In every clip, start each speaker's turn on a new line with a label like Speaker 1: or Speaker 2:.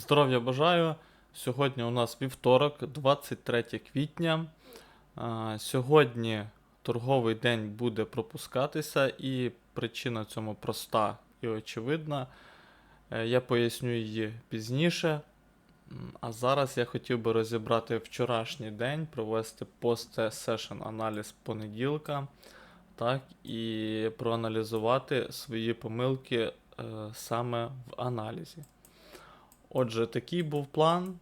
Speaker 1: Здоров'я бажаю. Сьогодні у нас вівторок, 23 квітня. Сьогодні торговий день буде пропускатися, і причина цьому проста і очевидна. Е, Я поясню її пізніше. А зараз я хотів би розібрати вчорашній день, провести пост-сешн аналіз понеділка, так, і проаналізувати свої помилки е, саме в аналізі. Отже, такий був план.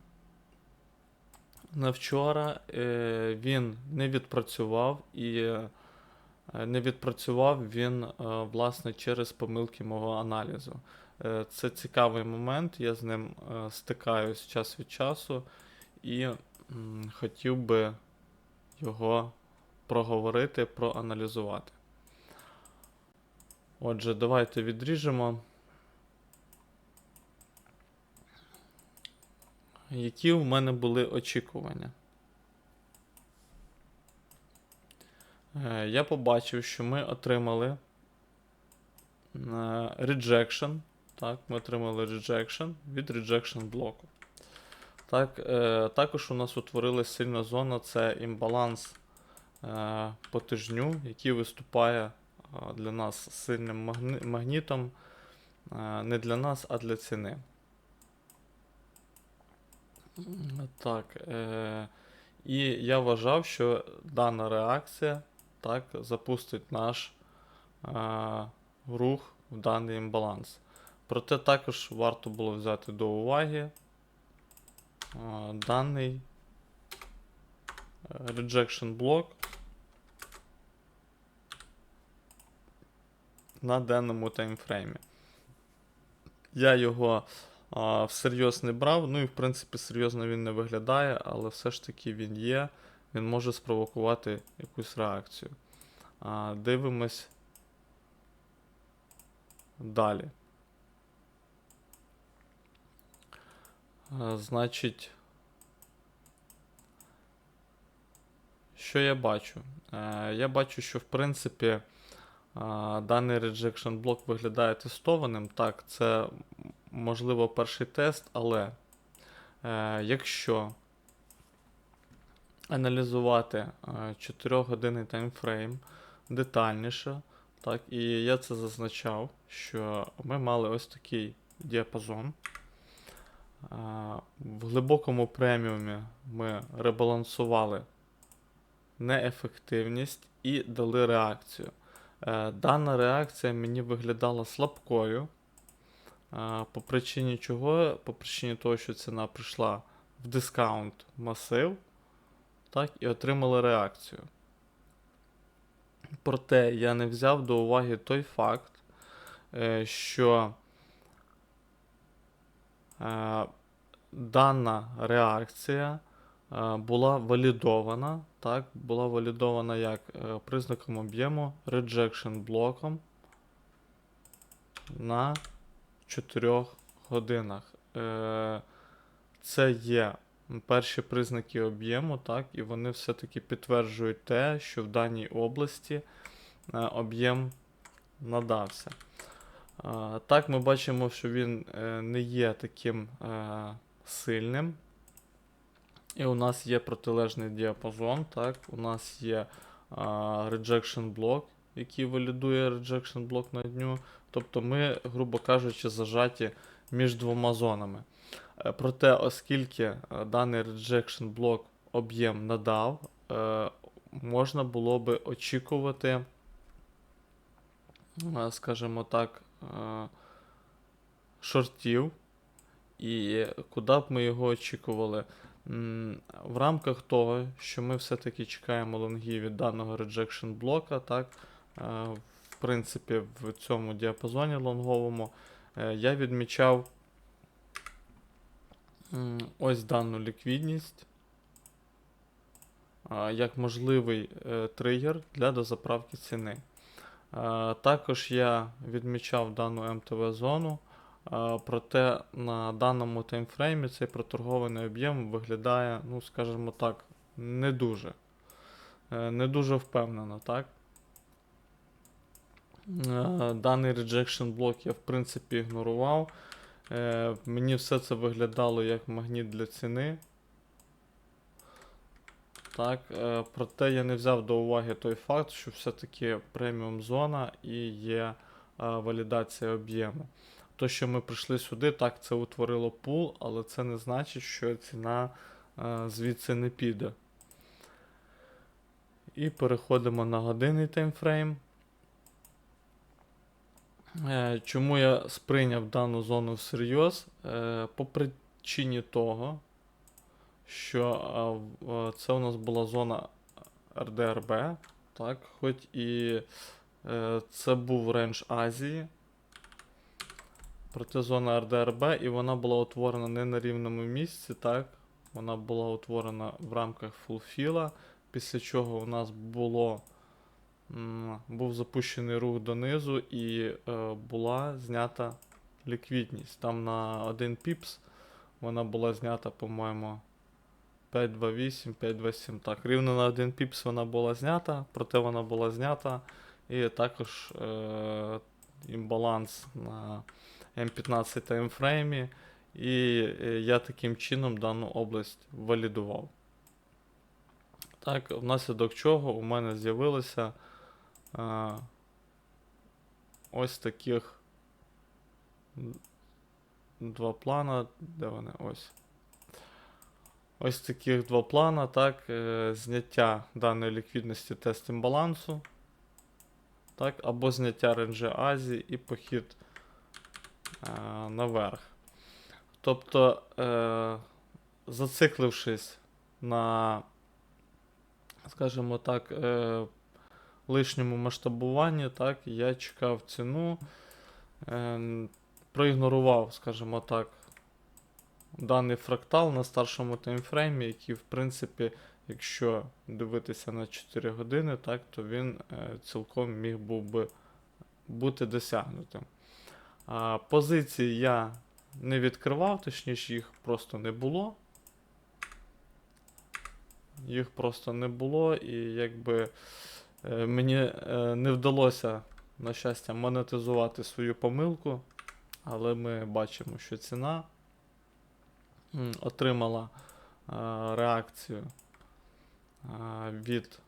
Speaker 1: На вчора е, він не відпрацював і е, не відпрацював він е, власне через помилки мого аналізу. Це цікавий момент, я з ним стикаюсь час від часу і хотів би його проговорити, проаналізувати. Отже, давайте відріжемо. Які в мене були очікування? Е, Я побачив, що ми отримали е, rejection. Так, ми отримали rejection від rejection блоку. Так, е, також у нас утворилася сильна зона це імбаланс е, по тижню, який виступає для нас сильним магнітом. Не для нас, а для ціни. Так. Е, і я вважав, що дана реакція так, запустить наш е, рух в даний імбаланс. Проте також варто було взяти до уваги е, даний е, rejection блок на даному таймфреймі. Я його а, всерйоз не брав. Ну і в принципі серйозно він не виглядає, але все ж таки він є. Він може спровокувати якусь реакцію. А, дивимось далі. А, значить, що я бачу? Е, я бачу, що в принципі даний rejection блок виглядає тестованим. Так, це можливо перший тест, але е, якщо аналізувати 4 годинний таймфрейм детальніше, так, і я це зазначав, що ми мали ось такий діапазон. А, В глибокому преміумі ми ребалансували неефективність і дали реакцію. Е, Дана реакція мені виглядала слабкою. По причині чого? По причині того, що ціна прийшла в дискаунт масив, так, і отримала реакцію. Проте я не взяв до уваги той факт, е, що е, дана реакція е, була валідована, так, була валідована як признаком об'єму rejection блоком на 4 годинах. Е, Це є перші признаки об'єму, так, і вони все-таки підтверджують те, що в даній області е, об'єм надався. Е, Так, ми бачимо, що він не є таким сильним. І у нас є протилежний діапазон, так, у нас є rejection блок, який валідує rejection блок на дню. Тобто ми, грубо кажучи, зажаті між двома зонами. Е, Проте, оскільки е, даний rejection блок об'єм надав, е, можна було би очікувати, скажімо так, шортів. І куди б ми його очікували? В рамках того, що ми все-таки чекаємо лонгів від даного rejection блока, так, принципі, в цьому діапазоні лонговому, е, я відмічав ось дану ліквідність як можливий е, тригер для дозаправки ціни. Е, Також я відмічав дану МТВ-зону, проте на даному таймфреймі цей проторгований об'єм виглядає, ну, скажімо так, не дуже. Не дуже впевнено, так? Е, Даний rejection блок я в принципі ігнорував. Е, мені все це виглядало як магніт для ціни. Так, е, проте я не взяв до уваги той факт, що все-таки преміум зона і є валідація об'єму. То, що ми прийшли сюди, так, це утворило пул, але це не значить, що ціна звідси не піде. І переходимо на годинний таймфрейм. Е, Чому я сприйняв дану зону всерйоз? Е, По причині того, що е, це у нас була зона РДРБ, так, хоч і це був рейндж Азії. Проте зона РДРБ, і вона була утворена не на рівному місці, так. Вона була утворена в рамках фулфіла, після чого у нас було, був запущений рух донизу і е, була знята ліквідність. Там на 1 піпс вона була знята, по-моєму, 528, 527. Так, рівно на 1 піпс вона була знята, проте вона була знята. І також е, імбаланс на М15 таймфреймі. І е, я таким чином дану область валідував. Так, внаслідок чого у мене з'явилося е, ось таких два плана. Де вони? Ось. Ось таких два плана, так, е, зняття даної ліквідності тест імбалансу, так, або зняття ренджі Азії і похід е, наверх. Тобто, е, зациклившись на, скажімо так, е, лишньому масштабуванні, так, я чекав ціну, е, проігнорував, скажімо так, даний фрактал на старшому таймфреймі, який, в принципі, якщо дивитися на 4 години, так, то він е, цілком міг був би бути досягнутим. А, позиції я не відкривав, точніше, їх просто не було. Їх просто не було, і якби мені е, не вдалося, на щастя, монетизувати свою помилку, але ми бачимо, що ціна отримала е, реакцію е, від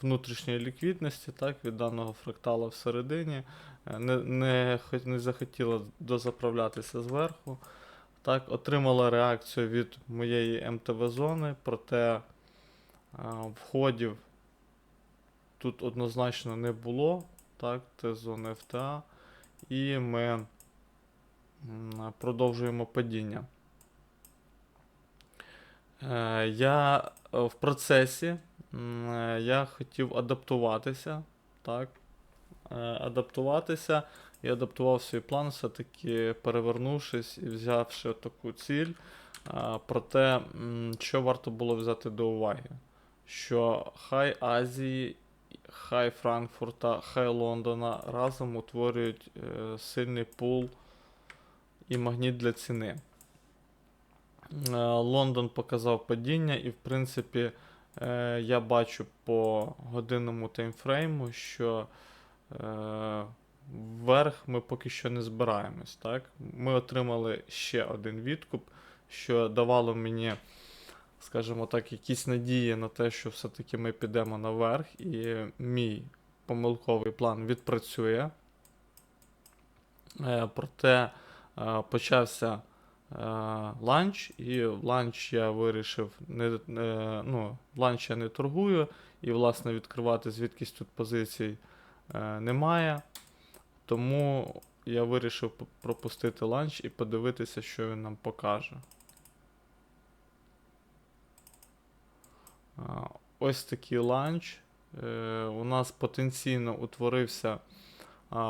Speaker 1: внутрішньої ліквідності, так, від даного фрактала всередині. Е, Не, не, не захотіла дозаправлятися зверху. Так, отримала реакцію від моєї МТВ-зони, проте е, входів тут однозначно не було. Так, це зона ФТА. І ми продовжуємо падіння. Е, Я е, в процесі я хотів адаптуватися. Так, е, адаптуватися і адаптував свій план, все-таки перевернувшись і взявши таку ціль. А, Проте, що варто було взяти до уваги? Що хай Азії, хай Франкфурта, хай Лондона разом утворюють е, сильний пул і магніт для ціни. Е, Лондон показав падіння, і в принципі е, я бачу по годинному таймфрейму, що е, вверх ми поки що не збираємось. Так? Ми отримали ще один відкуп, що давало мені, скажімо так, якісь надії на те, що все-таки ми підемо наверх, і мій помилковий план відпрацює. Е, проте е, почався е, ланч, і ланч я вирішив не, ну, ланч я не торгую, і, власне, відкривати звідкись тут позицій немає. Тому я вирішив пропустити ланч і подивитися, що він нам покаже. Ось такий ланч. Е, У нас потенційно утворився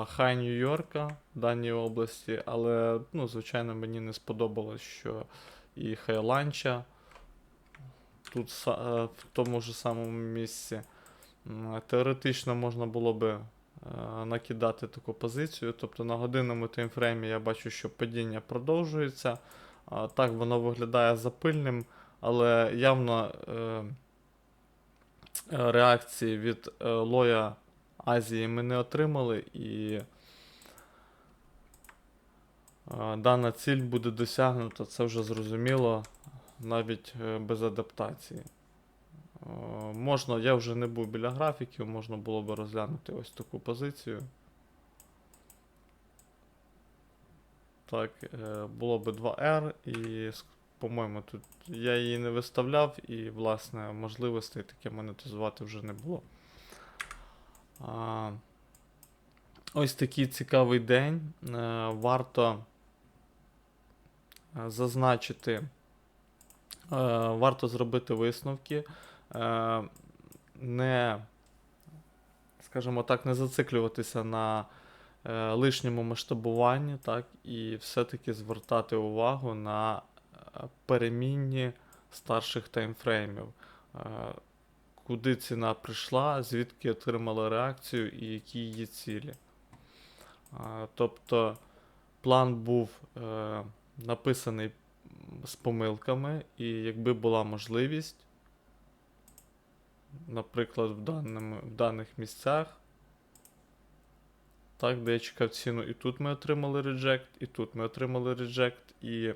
Speaker 1: хай Нью-Йорка в даній області, але, ну, звичайно, мені не сподобалось, що і хай ланча тут е, в тому ж самому місці. Теоретично можна було би е, накидати таку позицію. Тобто на годинному таймфреймі я бачу, що падіння продовжується. Так, воно виглядає запильним, але явно реакції від е, лоя Азії ми не отримали. І Е, Дана ціль буде досягнута, це вже зрозуміло, навіть е, без адаптації. Е, Можна, я вже не був біля графіків, можна було би розглянути ось таку позицію. Так, е, було би 2R, і, по-моєму, тут я її не виставляв, і, власне, можливостей таке монетизувати вже не було. А, ось такий цікавий день. Е, Варто е, зазначити, е, варто зробити висновки. Не, скажімо так, не зациклюватися на лишньому масштабуванні, так, і все-таки звертати увагу на перемінні старших таймфреймів. Е, Куди ціна прийшла, звідки отримала реакцію і які її цілі. Е, Тобто план був е, написаний з помилками, і якби була можливість, наприклад, в, даному, в даних місцях, так, де я чекав ціну, і тут ми отримали реджект, і тут ми отримали реджект, і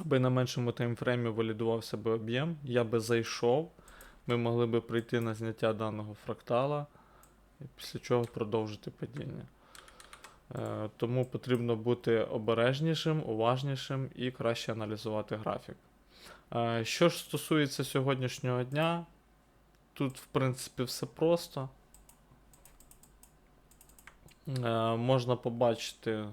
Speaker 1: аби на меншому таймфреймі валідувався би об'єм, я би зайшов, ми могли би прийти на зняття даного фрактала, і після чого продовжити падіння. Е, Тому потрібно бути обережнішим, уважнішим і краще аналізувати графік. Е, Що ж стосується сьогоднішнього дня, тут, в принципі, все просто. Е, Можна побачити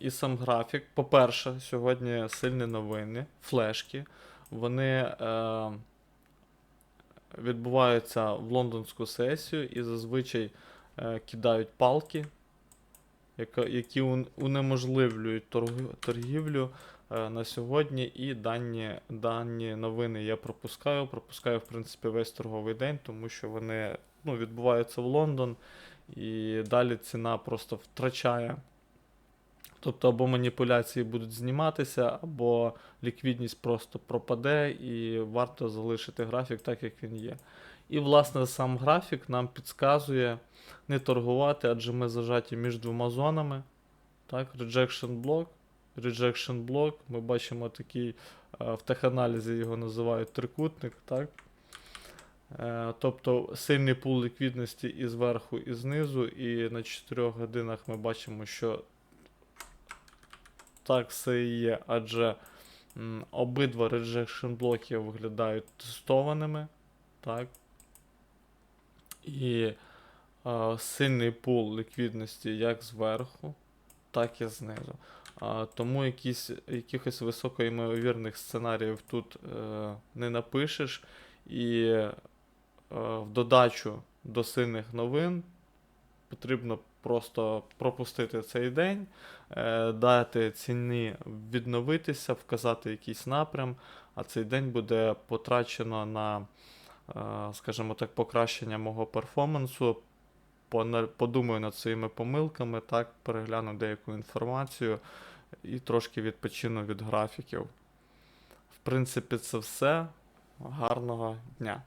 Speaker 1: і сам графік. По-перше, сьогодні сильні новини, флешки. Вони е, відбуваються в лондонську сесію і зазвичай е, кидають палки, які унеможливлюють торг- торгівлю е, на сьогодні. І дані, дані новини я пропускаю. Пропускаю, в принципі, весь торговий день, тому що вони ну, відбуваються в Лондон, і далі ціна просто втрачає. Тобто або маніпуляції будуть зніматися, або ліквідність просто пропаде, і варто залишити графік так, як він є. І, власне, сам графік нам підказує не торгувати, адже ми зажаті між двома зонами. Так, rejection block, rejection block. Ми бачимо такий, е, в теханалізі його називають трикутник. Так? Е, Тобто сильний пул ліквідності і зверху, і знизу, і на 4 годинах ми бачимо, що так все і є, адже м, обидва rejection блоки виглядають тестованими. Так. І е, сильний пул ліквідності як зверху, так і знизу. А, тому якісь, якихось високоймовірних сценаріїв тут е, не напишеш. І е, в додачу до сильних новин потрібно просто пропустити цей день, е, дати ціні відновитися, вказати якийсь напрям, а цей день буде потрачено на, е, скажімо так, покращення мого перформансу. Подумаю над своїми помилками, так, перегляну деяку інформацію і трошки відпочину від графіків. В принципі, це все. Гарного дня!